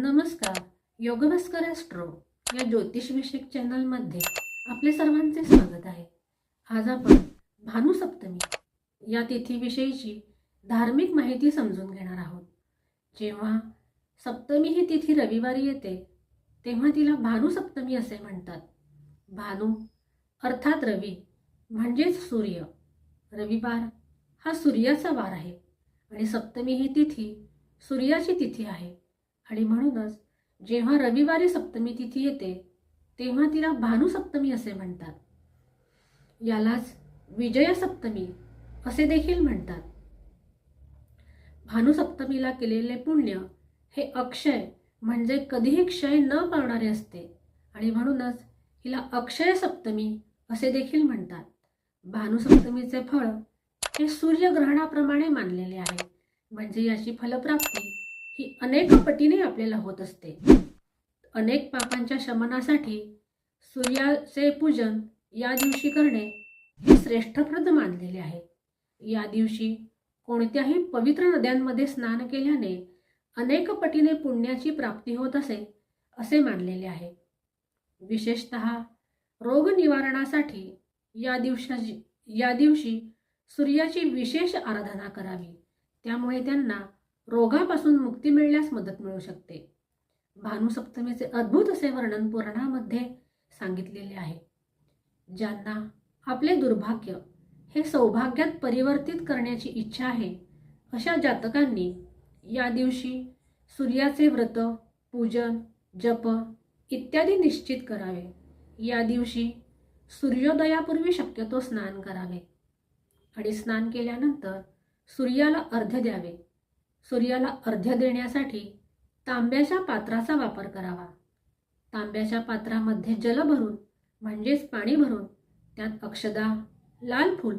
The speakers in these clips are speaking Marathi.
नमस्कार. योगभास्कर ॲस्ट्रो या ज्योतिषविषयक चॅनलमध्ये आपले सर्वांचे स्वागत आहे. आज आपण भानुसप्तमी या तिथीविषयीची धार्मिक माहिती समजून घेणार आहोत. जेव्हा सप्तमी ही तिथी रविवारी येते तेव्हा तिला भानुसप्तमी असे म्हणतात. भानू अर्थात रवी म्हणजेच सूर्य. रविवार हा सूर्याचा वार आहे आणि सप्तमी ही तिथी सूर्याची तिथी आहे. आणि म्हणूनच जेव्हा रविवारी सप्तमी तिथी येते तेव्हा तिला भानुसप्तमी असे म्हणतात. यालाच विजयसप्तमी असे देखील म्हणतात. भानुसप्तमीला केलेले पुण्य हे अक्षय म्हणजे कधीही क्षय न पावणारे असते आणि म्हणूनच हिला अक्षय सप्तमी असे देखील म्हणतात. भानुसप्तमीचे फळ हे सूर्यग्रहणाप्रमाणे मानलेले आहे. म्हणजे याची फलप्राप्ती ही अनेक पटीने आपल्याला होत असते. अनेक पापांच्या शमनासाठी सूर्याचे पूजन या दिवशी करणे हे श्रेष्ठप्रद मानलेले आहे. या दिवशी कोणत्याही पवित्र नद्यांमध्ये स्नान केल्याने अनेक पटीने पुण्याची प्राप्ती होत असे असे मानलेले आहे. विशेषत रोग निवारणासाठी या दिवशी या दिवशी सूर्याची विशेष आराधना करावी. त्यामुळे त्यांना रोगापासून मुक्ती मिळण्यास मदत मिळू शकते. भानुसप्तमीचे अद्भुत असे वर्णन पुराणामध्ये सांगितलेले आहे. ज्यांना आपले दुर्भाग्य हे सौभाग्यात परिवर्तित करण्याची इच्छा आहे अशा जातकांनी या दिवशी सूर्याचे व्रत पूजन जप इत्यादी निश्चित करावे. या दिवशी सूर्योदयापूर्वी शक्यतो स्नान करावे. आणि स्नान केल्यानंतर सूर्याला अर्ध द्यावे. सूर्याला अर्ध्य देण्यासाठी तांब्याच्या पात्राचा वापर करावा. तांब्याच्या पात्रामध्ये जल भरून म्हणजेच पाणी भरून त्यात अक्षदा लाल फूल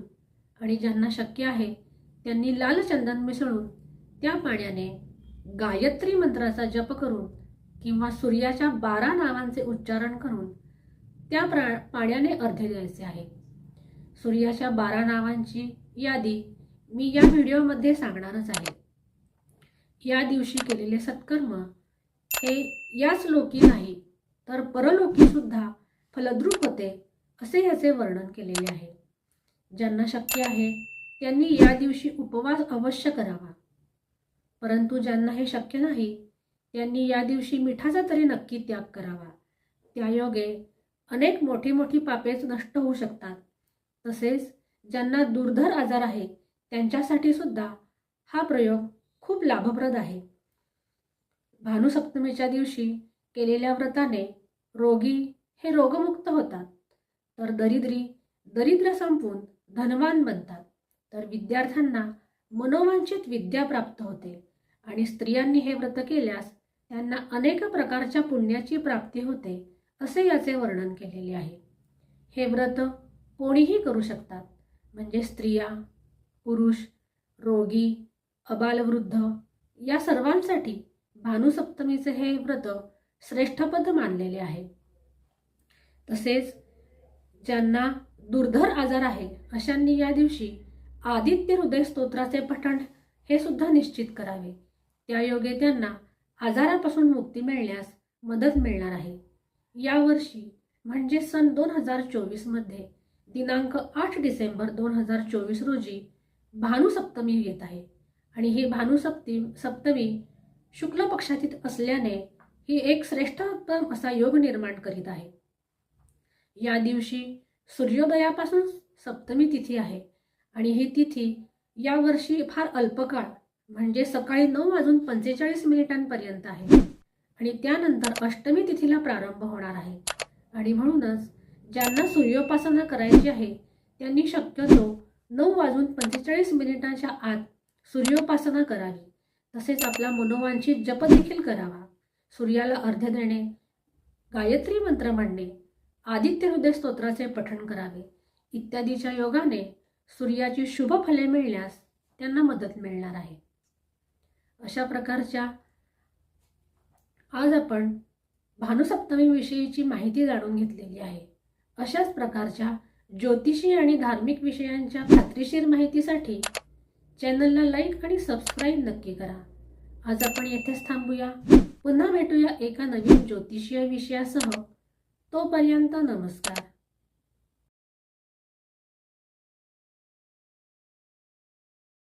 आणि ज्यांना शक्य आहे त्यांनी लाल चंदन मिसळून त्या पाण्याने गायत्री मंत्राचा जप करून किंवा सूर्याच्या बारा नावांचे उच्चारण करून त्या प्रा पाण्याने अर्धे द्यायचे आहे. सूर्याच्या बारा नावांची यादी मी या व्हिडिओमध्ये सांगणारच आहे. या दिवशी केलेले सत्कर्म हे याच लोकी नाही तर परलोकी सुद्धा फलद्रूप होते असे याचे वर्णन केलेले आहे. ज्यांना शक्य आहे त्यांनी या दिवशी उपवास अवश्य करावा. परंतु ज्यांना हे शक्य नाही त्यांनी या दिवशी मिठाचा तरी नक्की त्याग करावा. त्यायोगे अनेक मोठी मोठी पापेच नष्ट होऊ शकतात. तसेच ज्यांना दुर्धर आजार आहे त्यांच्यासाठी सुद्धा हा प्रयोग खूप लाभप्रद आहे. भानुसप्तमीच्या दिवशी केलेल्या व्रताने रोगी हे रोगमुक्त होतात. तर दरिद्री दरिद्र संपून धनवान बनतात. तर विद्यार्थ्यांना मनोवांछित विद्या प्राप्त होते आणि स्त्रियांनी हे व्रत केल्यास त्यांना अनेक प्रकारच्या पुण्याची प्राप्ती होते असे याचे वर्णन केलेले आहे. हे व्रत कोणीही करू शकतात. म्हणजे स्त्रिया पुरुष रोगी अबालवृद्ध. या सर्वांसाठी भानुसप्तमीचे हे व्रत श्रेष्ठपद मानलेले आहे. तसेच ज्यांना दुर्धर आजार आहे अशांनी या दिवशी आदित्य हृदय स्तोत्राचे पठण हे सुद्धा निश्चित करावे. त्यायोगे त्यांना आजारापासून मुक्ती मिळण्यास मदत मिळणार आहे. यावर्षी म्हणजे सन दोन हजार चोवीसमध्ये दिनांक आठ डिसेंबर दोन हजार चोवीस रोजी भानुसप्तमी येत आहे. आणि ही भानुसप्ती सप्तमी शुक्ल पक्षातीत असल्याने ही एक श्रेष्ठतम असा योग निर्माण करीत आहे. या दिवशी सूर्योदयापासून सप्तमी तिथी आहे आणि ही तिथी यावर्षी फार अल्पकाळ म्हणजे सकाळी नऊ वाजून पंचेचाळीस मिनिटांपर्यंत आहे. आणि त्यानंतर अष्टमी तिथीला प्रारंभ होणार आहे. आणि म्हणूनच ज्यांना सूर्योपासना करायची आहे त्यांनी शक्यतो नऊ वाजून पंचेचाळीस मिनिटांच्या आत सूर्योपासना करावी. तसेच आपला मनोवांचित जप देखील करावा. सूर्याला अर्ध्य देणे गायत्री मंत्र म्हणणे आदित्य हृदय स्तोत्राचे पठण करावे. इत्यादीच्या योगाने सूर्याची शुभ फले मिळण्यास त्यांना मदत मिळणार आहे. अशा प्रकारच्या आज आपण भानुसप्तमीविषयीची माहिती जाणून घेतलेली आहे. अशाच प्रकारच्या ज्योतिषी आणि धार्मिक विषयांच्या खात्रीशीर माहितीसाठी चॅनलला लाईक आणि सबस्क्राईब नक्की करा. आज आपण येथेच थांबूया. पुन्हा भेटूया एका नवीन ज्योतिषीय विषयासह. तोपर्यंत नमस्कार.